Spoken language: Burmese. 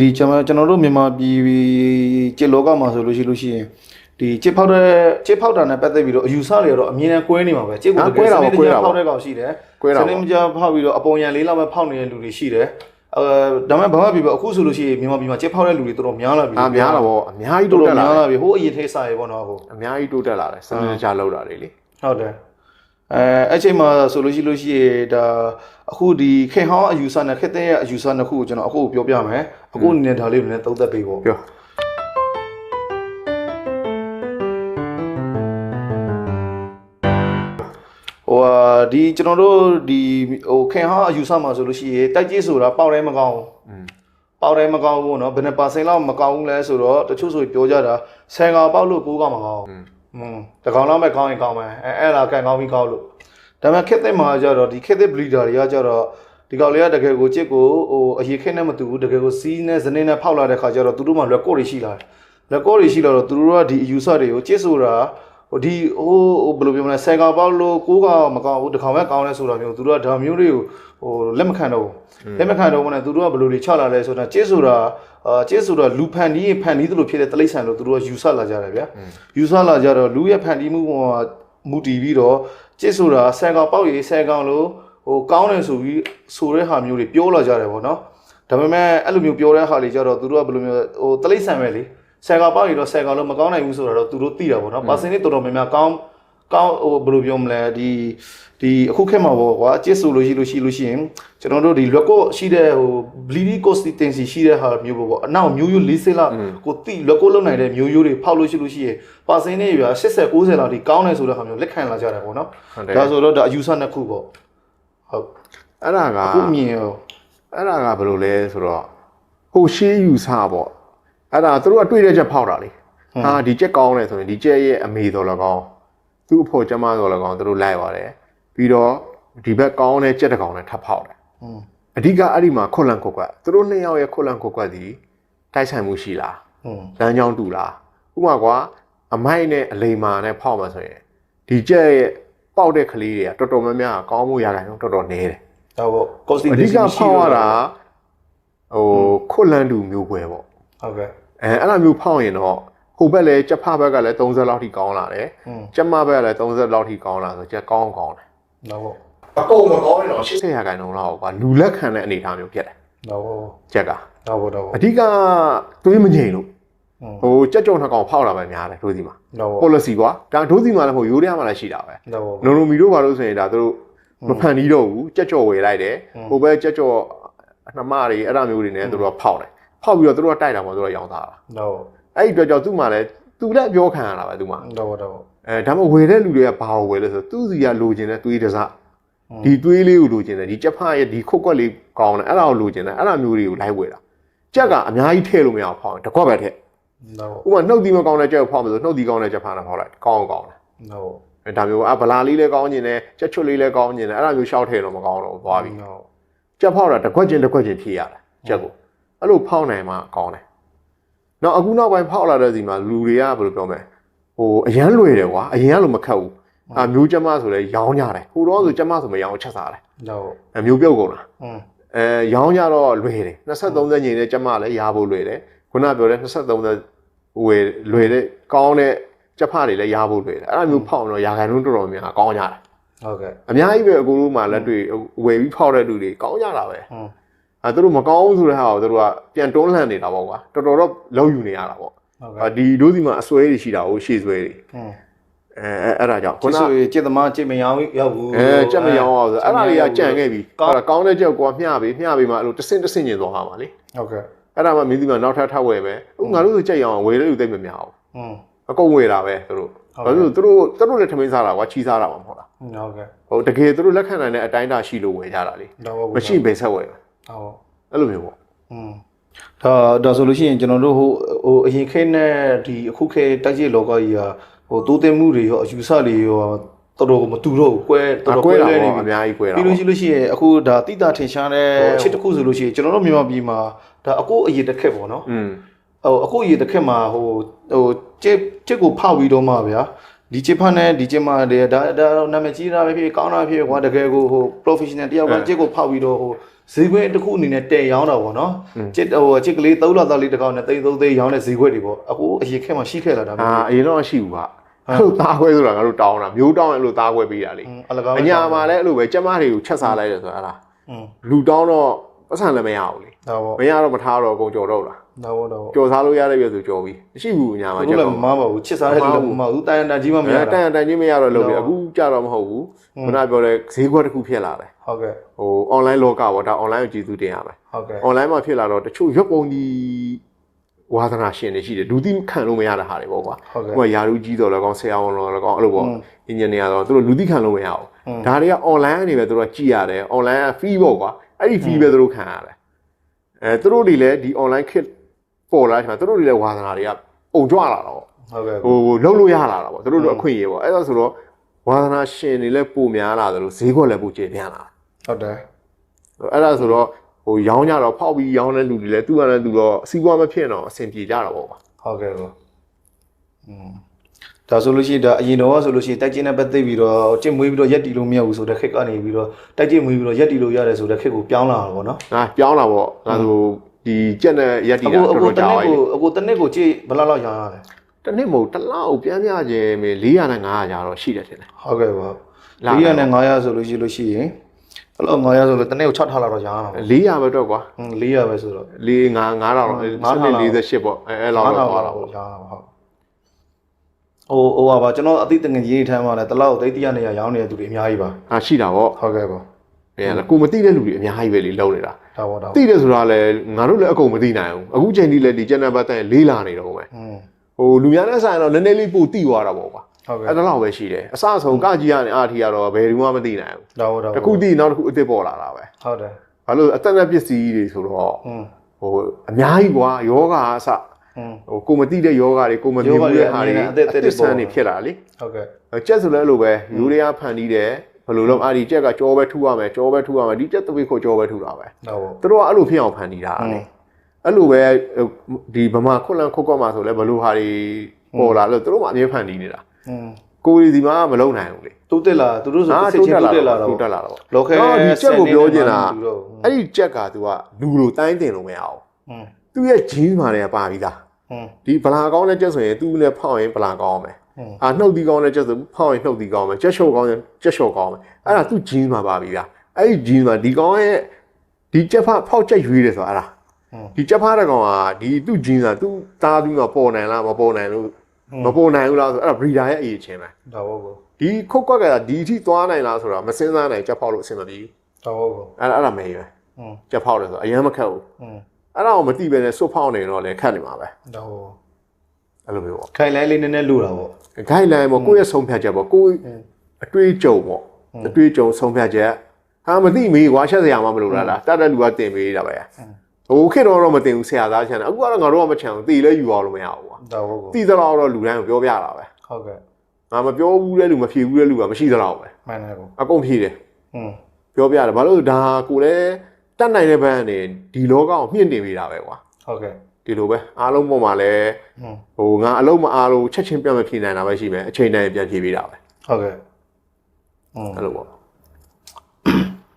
ဒီကျွန်တော်ကျွန်တော်တို့မြန်မာပြည်ကျစ်လောကမှာဆိုလို့ရှိလို့ရှိရင်ဒီကျစ်ဖောက်တဲ့ကျစ်ဖောက်တာနဲ့ပတ်သက်ပြီးတော့အယူဆတွေကတော့အမြင်နဲ့ကွဲနေမှာပဲကျစ်ကိုတကယ်စနစ်တကျဖောက်တဲ့ကောင်ရှိတယ်စနစ်မကျဖောက်ပြီးတော့အပုံရံလေးလောက်ပဲဖောက်နေတဲ့လူတွေရှိတယ်အဲဒါမှမဟုတ်ဘာမှပြပြအခုဆိုလို့ရှိရင်မြန်မာပြည်မှာကျစ်ဖောက်တဲ့လူတွေတော်တော်များလာပြီအာများတာပေါ့အများကြီးတော်တိုးတော်တက်လာများတယ်လာပြီဟိုအရင်ထိစားရေပေါ့နော်ဟိုအများကြီးတိုးတက်လာတယ်စနစ်တကျလောက်တာတွေလေဟုတ်တယ်အဲအဲ့ချိန်မှာဆိုလို့ရှိလို့ရှိရင်ဒါအခုဒီခင်ဟောင်းအယူဆနဲ့ခက်တဲ့အယူဆနှစ်ခုကိုကျွန်တော်အခုပြောပြမယ် အခုအနေနဲ့ဒါလေးကိုလည်းသုံးသပ်ပေးပေါ့ ပြော ဟိုဟာဒီကျွန်တော်တို့ဒီဟိုခင်ဟောင်းအယူဆမှာဆိုလို့ရှိရင်တိုက်ကြီးဆိုတာပေါက်တိုင်းမကောင်းဘူး อืม ပေါက်တိုင်းမကောင်းဘူးเนาะဘယ်နှပါစင်လောက်မကောင်းဘူးလဲဆိုတော့တချို့ဆိုပြောကြတာဆယ်ကောင်ပေါက်လို့ကိုးကောင်မကောင်းဘူး อืม อืมတကောင်လောက်မဲ့ကောင်းရင်ကောင်းမယ်အဲအဲ့လားကန်ကောင်းပြီးကောင်းလို့ဒါပေမဲ့ခက်တဲ့မှာကျတော့ဒီခက်တဲ့ breeder တွေကကျတော့ ဒီကောင်လေးကတကယ်ကိုကြစ်ကိုဟိုအရေးခက်နဲ့မတူဘူးတကယ်ကိုစီးနဲ့ဇနေနဲ့ဖောက်လာတဲ့ခါကျတော့သူတို့မှလက်ကော့တွေရှိလာတယ်လက်ကော့တွေရှိလာတော့သူတို့ကဒီအယူဆတွေကိုကြစ်ဆိုတာဟိုဒီဟိုဟိုဘယ်လိုပြောမလဲဆယ်ကောင်ပေါက်လို့ကိုးကောင်မကောင်းဘူးတကောင်ပဲကောင်းလဲဆိုတာမျိုးသူတို့ကဒါမျိုးတွေကိုဟိုလက်မခံတော့ဘူးလက်မခံတော့ဘူးနဲ့သူတို့ကဘယ်လိုတွေချလာလဲဆိုတာကြစ်ဆိုတာအာကြစ်ဆိုတာလူဖန်တီးရင်ဖန်တီးသလိုဖြစ်တဲ့တလိษံလို့သူတို့ကယူဆလာကြတယ်ဗျာယူဆလာကြတော့လူရဲ့ဖန်တီးမှုပေါ်မှာမူတည်ပြီးတော့ကြစ်ဆိုတာဆယ်ကောင်ပေါက်ရေးဆယ်ကောင်လို့ ဟိုကောင်းတယ်ဆိုပြီးဆိုတဲ့ဟာမျိုးတွေပြောလာကြတယ်ပေါ့နော်ဒါပေမဲ့အဲ့လိုမျိုးပြောတဲ့ဟာတွေကြတော့သူတို့ကဘယ်လိုမျိုးဟိုတလိษံပဲလေဆယ်ကောင်ပေါက်ရေးတော့ဆယ်ကောင်လို့မကောင်းနိုင်ဘူးဆိုတာတော့သူတို့သိတာပေါ့နော်ပါစင်လေးတော်တော်များများကောင်းကောင်းဟိုဘယ်လိုပြောမလဲဒီဒီအခုခက်မှာပေါ့ကွာအကျစ်ဆိုလို့ရှိလို့ရှိလို့ရှိရင်ကျွန်တော်တို့ဒီ record ရှိတဲ့ဟို bleeding consistency ရှိတဲ့ဟာမျိုးပေါ့ပေါ့အနောက်မျိုးရိုး40လောက်ကိုတိ record လုပ်နိုင်တဲ့မျိုးရိုးတွေဖောက်လို့ရှိလို့ရှိရင်ပါစင်လေးရွာ80 90လောက်ဒီကောင်းတယ်ဆိုတဲ့ဟာမျိုးလက်ခံလာကြတယ်ပေါ့နော်ဟုတ်တယ်ဒါဆိုတော့ဒါအယူဆနှစ်ခုပေါ့ ဟုတ်အဲ့ဒါကအခုမြင်ရောအဲ့ဒါကဘယ်လိုလဲဆိုတော့ကိုရှေးယူဆပေါ့အဲ့ဒါသူတို့ကတွေ့တဲ့ချက်ဖောက်တာလေဟာဒီချက်ကောင်းတယ်ဆိုရင်ဒီချက်ရဲ့အမေတော်လကောင်းသူ့အဖို့ကျမတော်လကောင်းသူတို့လိုက်ပါတယ်ပြီးတော့ဒီဘက်ကောင်းတဲ့ချက်တကောင်နဲ့ထပ်ဖောက်တယ်အဓိကအဲ့ဒီမှာခွလန်ခွက်ကသူတို့နှစ်ယောက်ရဲ့ခွလန်ခွက်ကဒီတိုက်ဆိုင်မှုရှိလားလမ်းကြောင်းတူလားဥပမာကွာအမိုက်နဲ့အလိမ္မာနဲ့ဖောက်မှာဆိုရင်ဒီချက်ရဲ့ ပေါက်တဲ့ကလေးတွေကတော်တော်များများကောင်းမှုရတာတော့တော်တော်နည်းတယ်ဟုတ်ပေါ့ costing အဓိကဖောက်ရတာဟိုခွလန်တူမျိုးပွဲပေါ့ဟုတ်ကဲ့အဲအဲ့လိုမျိုးဖောက်ရင်တော့ဟိုဘက်လည်းကျဖဘက်ကလည်း30လောက်ထိကောင်းလာတယ်ကျမဘက်ကလည်း30လောက်ထိကောင်းလာဆိုကျကောင်းကောင်းတယ်ဟုတ်ပေါ့အကုန်မကောင်းရင်တော့80ရာခိုင်နှုန်းလောက်ကွာလူလက်ခံတဲ့အနေအထားမျိုးဖြစ်တယ်ဟုတ်ပေါ့ကျက်ကဟုတ်ပေါ့ဟုတ်ပေါ့အဓိကတွေးမငြိမ်လို့ ဟိုကြက်ကြုံနှစ်ကောင်ဖောက်လာပဲများတယ်တို့စီမှာဒါပေါ့ policy ကွာဒါတို့စီမှာလည်းဟိုရိုးရမ်းမှလည်းရှိတာပဲဒါပေါ့နိုနိုမီတို့ဘာလို့ဆိုရင်ဒါတို့မဖန်တီးတော့ဘူးကြက်ကြော်ဝယ်လိုက်တယ်ဟိုဘက်ကြက်ကြော်နှမတွေအဲ့ဒါမျိုးတွေနဲ့တို့ကဖောက်တယ်ဖောက်ပြီးတော့တို့ကတိုက်တာပေါ့တို့ကရောင်းသားတာဒါပေါ့အဲ့ဒီအတွက်ကြောင့်သူ့မှာလည်းသူလည်းအပြောခံရတာပဲသူမှာဒါပေါ့ဒါပေါ့အဲဒါမှမဟုတ်ဝယ်တဲ့လူတွေကဘာကိုဝယ်လဲဆိုတော့သူ့စီကလိုချင်တဲ့သွေးတစဒီသွေးလေးကိုလိုချင်တယ်ဒီကြက်ဖရဲ့ဒီခုတ်ကွက်လေးကောင်းတယ်အဲ့ဒါကိုလိုချင်တယ်အဲ့ဒါမျိုးတွေကိုလိုက်ဝယ်တာကြက်ကအများကြီးထည့်လို့မရအောင်ဖောက်ရင်တစ်ခွက်ပဲထည့်ဒါပေါ့ ဥပမာနှုတ်သီးမကောင်းတဲ့ကြက်ကိုဖောက်မယ်ဆိုနှုတ်သီးကောင်းတဲ့ကြက်ဖာနဲ့ဖောက်လိုက်ကောင်းကောင်းတယ်ဒါပေါ့အဲဒါမျိုးအဗလာလေးလည်းကောင်းကျင်တယ်ကြက်ချွတ်လေးလည်းကောင်းကျင်တယ်အဲ့ဒါမျိုးရှောက်ထည့်တော့မကောင်းတော့ဘူးသွားပြီဒါပေါ့ကြက်ဖောက်တာတစ်ခွက်ချင်းတစ်ခွက်ချင်းဖြည့်ရတယ်ကြက်ကိုအဲ့လိုဖောက်နိုင်မှကောင်းတယ်နောက်အခုနောက်ပိုင်းဖောက်လာတဲ့စီမှာလူတွေကဘယ်လိုပြောမလဲဟိုအရန်လွယ်တယ်ကွာအရင်ကလိုမခက်ဘူးအာမျိုးကြက်မဆိုလဲရောင်းကြတယ်ဟိုတော့ဆိုကြက်မဆိုမရောင်းချက်စားတယ်ဒါပေါ့အမျိုးပြုတ်ကုန်လားอืมအဲရောင်းကြတော့လွယ်တယ်23သက်ညင်တဲ့ကြက်မလည်းရဖို့လွယ်တယ် ခုနပြောတဲ့23သက်ဝယ်လွယ်တဲ့ကောင်းတဲ့ကြက်ဖတွေလည်းရဖို့လွယ်တယ်အဲ့လိုမျိုးဖောက်တော့ရာခိုင်နှုန်းတော်တော်များကောင်းကြတယ်ဟုတ်ကဲ့အများကြီးပဲအကူတို့မှလက်တွေ့ဝယ်ပြီးဖောက်တဲ့လူတွေကောင်းကြတာပဲဟုတ်အဲသူတို့မကောင်းဘူးဆိုတဲ့ဟာကိုသူတို့ကပြန်တွန်းလှန်နေတာပေါ့ကွာတော်တော်တော့လောက်ယူနေရတာပေါ့ဟုတ်ကဲ့ဒီတို့စီမှာအစွဲတွေရှိတာကိုရှေ့စွဲတွေဟုတ်အဲအဲ့ဒါကြောင့်ခုနဆိုရင်ကြက်သမားကြက်မရောင်းရောက်ဘူးအဲကြက်မရောင်းအောင်ဆိုအဲ့ဒါတွေကကြံ့ခဲ့ပြီအဲ့ဒါကောင်းတဲ့ကြက်ကွာမျှပေးမျှပေးမှအဲ့လိုတဆင့်တဆင့်ညင်သွားမှာလေဟုတ်ကဲ့ အဲ့ဒါမှမင်းဒီမှာနောက်ထပ်ထပ်ဝယ်ပဲအခုငါတို့ကြိုက်အောင်ဝယ်လို့ယူသိမ့်မများဘူးဟုတ်အကုန်ဝယ်တာပဲသူတို့ဘာလို့သူတို့သူတို့လည်းထမင်းစားတာကွာချီစားတာမှမဟုတ်လားဟုတ်ကဲ့ဟုတ်တကယ်သူတို့လက်ခံနိုင်တဲ့အတိုင်းအတာရှိလို့ဝယ်ကြတာလေမရှိဘယ်ဆက်ဝယ်ဟုတ်အဲ့လိုမျိုးပေါ့อืมဒါဒါဆိုလို့ရှိရင်ကျွန်တော်တို့ဟိုဟိုအရင်ခေတ်နဲ့ဒီအခုခေတ်တိုက်ကြည့်လောကကြီးဟာဟိုတိုးတင်မှုတွေရောအယူဆတွေရော တော်တော်မတူတော့ဘူးကွဲတော်တော်ကွဲလဲနေအပြီများကြီးကွဲတာပြီးလို့ရှိလို့ရှိရင်အခုဒါတိတာထင်ရှားတဲ့အချစ်တစ်ခုဆိုလို့ရှိရင်ကျွန်တော်တို့မြန်မာပြည်မှာဒါအကိုအရေးတစ်ခက်ပေါ့နော်อืมဟိုအခုအရေးတစ်ခက်မှာဟိုဟိုကျစ်ကျစ်ကိုဖောက်ပြီးတော့မှဗျာဒီချစ်ဖန်နဲ့ဒီချစ်မတွေဒါဒါတော့နာမည်ကြီးတာပဲဖြစ်ကောင်းတာဖြစ်ကွာတကယ်ကိုဟို professional တယောက်ကကျစ်ကိုဖောက်ပြီးတော့ဟိုဈေးကွက်တစ်ခုအနေနဲ့တဲ့ရောင်းတာပေါ့နော်ချစ်ဟိုချစ်ကလေး3လောက်သားလေးတစ်ကောင်နဲ့3 3သေးရောင်းတဲ့ဈေးကွက်တွေပေါ့အခုအရင်ခက်မှရှိခဲ့လာတာအာအရင်တော့ရှိဘူးပါ အဲ့လိုသားခွဲဆိုတာငါတို့တောင်းတာမျိုးတောင်းအဲ့လိုသားခွဲပေးတာလေအလကားအညာမှာလည်းအဲ့လိုပဲကျမတွေကိုချက်စားလိုက်တယ်ဆိုတာအဲ့ဒါอืมလူတောင်းတော့ပတ်စံလည်းမရဘူးလေဒါပေါ့မရတော့မထားတော့အကုန်ကြော်တော့လားဒါပေါ့ဒါပေါ့ကြော်စားလို့ရတဲ့ပြဆိုကြော်ပြီမရှိဘူးအညာမှာအခုချက်လည်းတော့မမပါဘူးချစ်စားတဲ့လူလည်းမမဘူးတိုင်တန်ကြီးမှမရအဲတတာန်တန်ချင်းမရတော့လို့လေအခုကြတော့မဟုတ်ဘူးခုနပြောတဲ့ဈေးကွက်တစ်ခုဖြစ်လာတယ်ဟုတ်ကဲ့ဟို online လောကပေါ့ဒါ online ကိုကြည့်သူတင်ရမယ်ဟုတ်ကဲ့ online မှာဖြစ်လာတော့တချို့ရွက်ပုံကြီး ဝါသနာရှင်တွေရှိတယ်လူသိခံလို့မရတဲ့ဟာတွေပေါ့ကွာဟုတ်ကဲ့ဟိုကယာရုကြီးတော်လည်းကောင်းဆရာဝန်တော်လည်းကောင်းအဲ့လိုပေါ့အင်ဂျင်နီယာတော့သူတို့လူသိခံလို့မရဘူးอืมဒါတွေက online ကနေပဲသူတို့ကကြည့်ရတယ် online က fee ပေါ့ကွာအဲ့ဒီ fee ပဲသူတို့ခံရတယ်အဲသူတို့တွေလည်းဒီ online kit ပေါ်လာချိန်မှာသူတို့တွေလည်းဝါသနာတွေကပုံကြွလာတော့ဟုတ်ကဲ့ဟိုလှုပ်လို့ရလာတာပေါ့သူတို့တို့အခွင့်အရေးပေါ့အဲ့ဒါဆိုတော့ဝါသနာရှင်တွေလည်းပုံများလာတယ်လို့ဈေးကွက်လည်းပုံကျေပြန့်လာဟုတ်တယ်အဲ့ဒါဆိုတော့ ဟိုရောင်းကြတော့ဖောက်ပြီးရောင်းတဲ့လူတွေလည်းသူ့ကလည်းသူတော့စီးပွားမဖြစ်တော့အဆင်ပြေကြတာပေါ့ကွာဟုတ်ကဲ့ကောอืมဒါဆိုလို့ရှိရင်ဒါအရင်တော့ဆိုလို့ရှိရင်တိုက်ကျင်းနဲ့ပတ်သက်ပြီးတော့ကြင့်မွေးပြီးတော့ရက်တီလို့မရဘူးဆိုတဲ့ခက်ကနေပြီးတော့တိုက်ကျင်းမွေးပြီးတော့ရက်တီလို့ရတယ်ဆိုတဲ့ခက်ကိုပြောင်းလာတာပေါ့နော်ငါပြောင်းလာပေါ့ငါဆိုဒီကြက်နဲ့ရက်တီအတာကိုအတော်ကိုတော်တကြာနစ်ပါပြီကိုအကိုတနစ်ကိုကြည့်ဘယ်လောက်လောက်ရောင်းရလဲတစ်နှစ်မဟုတ်တစ်လောက်ပြန်ပြခြင်းမေ400နဲ့500ကြာတော့ရှိတယ်ထင်တယ်ဟုတ်ကဲ့ပါလာ400နဲ့900ဆိုလို့ရှိလို့ရှိရင် ဘယ်လောက်900ဆိုလို့တနစ်ကို6ထားလာတော့ရောင်းရတာပေါ့400ပဲတော့ကွာဟွန်း400ပဲဆိုတော့4 5 9000တော့48ပေါ့အဲအဲ့လောက်တော့သွားတာပေါ့ရောင်းရတာပေါ့ဟိုဟိုပါပါကျွန်တော်အသိတငယ်ကြီးထမ်းပါလဲတလောက်သိတိရနေရရောင်းနေတဲ့သူတွေအများကြီးပါဟာရှိတာပေါ့ဟုတ်ကဲ့ပါအဲကိုမသိတဲ့လူတွေအများကြီးပဲလေလုံနေတာဒါပေါ့ဒါပေါ့သိတယ်ဆိုတာလည်းငါတို့လည်းအကုန်မသိနိုင်ဘူးအခုချိန်ထိလည်းဒီကျန်တဲ့ဘတ်တန်လေးလာနေတော့မယ်อืมဟိုလူများနဲ့ဆိုင်တော့နည်းနည်းလေးပိုတိသွားတာပေါ့ကွာ ဟုတ်ကဲ့အဲ့ဒါလောက်ပဲရှိတယ်အစအဆုံးကကြီးရတဲ့အားထီကတော့ဘယ်သူမှမသိနိုင်ဘူးတော့တော့တစ်ခုသိနောက်တစ်ခုအစ်စ်ပေါ်လာတာပဲဟုတ်တယ်ဘာလို့အသက်နဲ့ပစ္စည်းတွေဆိုတော့ဟိုအများကြီးကွာယောဂအစဟိုကိုမသိတဲ့ယောဂတွေကိုမမြင်ဘူးတဲ့ဟာတွေအသက်သက်ဆန်းနေဖြစ်လာလေဟုတ်ကဲ့ကြက်ဆိုလဲအဲ့လိုပဲယူရီးယားဖန်တီးတယ်ဘယ်လိုလုပ်အဲ့ဒီကြက်ကကြောပဲထူရမယ်ကြောပဲထူရမယ်ဒီကြက်သွေးကိုကြောပဲထူတာပဲဟုတ်သူတို့ကအဲ့လိုဖြစ်အောင်ဖန်တီးတာလေအဲ့လိုပဲဒီဗမာခွတ်လန်ခွတ်ကော့မှာဆိုလဲဘယ်လိုဟာတွေပေါ်လာလို့သူတို့မှအမြဲဖန်တီးနေတာ ကိုယ်ဒီမှာမလုံနိုင်ဘူးလေတိုးတက်လာသူတို့ဆိုစစ်ချင်းတိုးတက်လာတော့တိုးတက်လာတော့လောခဲဒီချက်ကိုပြောချင်တာအဲ့ဒီချက်က तू ကလူလိုတိုင်းတင်လို့မရအောင်သူရဲ့ jeans မှာလည်းပါပြီးသားဒီဗလာကောင်းတဲ့ချက်ဆိုရင် तू လည်းဖောက်ရင်ဗလာကောင်းမယ်အာနှုတ်ဒီကောင်းတဲ့ချက်ဆိုဖောက်ရင်နှုတ်ဒီကောင်းမယ်ချက်လျှော့ကောင်းရင်ချက်လျှော့ကောင်းမယ်အဲ့ဒါ तू jeans မှာပါပြီးသားအဲ့ဒီ jeans မှာဒီကောင်းရဲ့ဒီချက်ဖောက်ဖောက်ချက်ရွေးတယ်ဆိုတာအဲ့ဒါဒီချက်ဖားတဲ့ကောင်ကဒီသူ့ jeans ကသူ့သားသူ့ကပေါ်နိုင်လားမပေါ်နိုင်လို့ မပိုနိုင်ဘူးလားဆိုအဲ့ဒါ breeder ရဲ့အရေးချင်းပဲဒါဟုတ်ကောဒီခုတ်ကွက်ကဒီအထိသွားနိုင်လားဆိုတာမစင်းစားနိုင်ကြက်ဖောက်လို့အဆင်မပြေဘူးဒါဟုတ်ကောအဲ့အဲ့ဒါမေးပဲကြက်ဖောက်လို့ဆိုအရင်မခက်ဘူးအဲ့ဒါကိုမတိပဲနဲ့စွတ်ဖောက်နေတော့လည်းခက်နေမှာပဲဒါဟုတ်အဲ့လိုမျိုးပေါ့ guideline လေးနည်းနည်းလို့တာပေါ့ guideline ပေါ့ကိုယ့်ရဲ့ဆုံးဖြတ်ချက်ပေါ့ကိုယ့်အတွေ့အကြုံပေါ့အတွေ့အကြုံဆုံးဖြတ်ချက်ဟာမသိမေးကွာချက်စရာမှမလိုလားလားတတ်တဲ့လူကတင်ပေးတာပဲ ဟိုခေတ်တော့တော့မတင်ဘူးဆရာသားချန်တယ်အခုကတော့ငါတို့ကမချန်ဘူးတည်လဲယူအောင်လို့မရဘူးကွာတော်ဟုတ်ကောတည်သလောက်တော့လူတိုင်းကိုပြောပြတာပဲဟုတ်ကဲ့ငါမပြောဘူးတဲ့လူမဖြေဘူးတဲ့လူကမရှိသလောက်ပဲမှန်တယ်ကောအကုန်ဖြေတယ်ဟွန်းပြောပြတယ်ဘာလို့ဒါကိုလည်းတတ်နိုင်တဲ့ဘန်းနဲ့ဒီလောကကိုမြင့်တင်ပေးတာပဲကွာဟုတ်ကဲ့ဒီလိုပဲအားလုံးပေါ်မှာလည်းဟိုငါအလုံးမအားလို့ချက်ချင်းပြန်မဖြေနိုင်တာပဲရှိမယ်အချိန်တိုင်းပြန်ဖြေပေးတာပဲဟုတ်ကဲ့အဲ့လိုပေါ့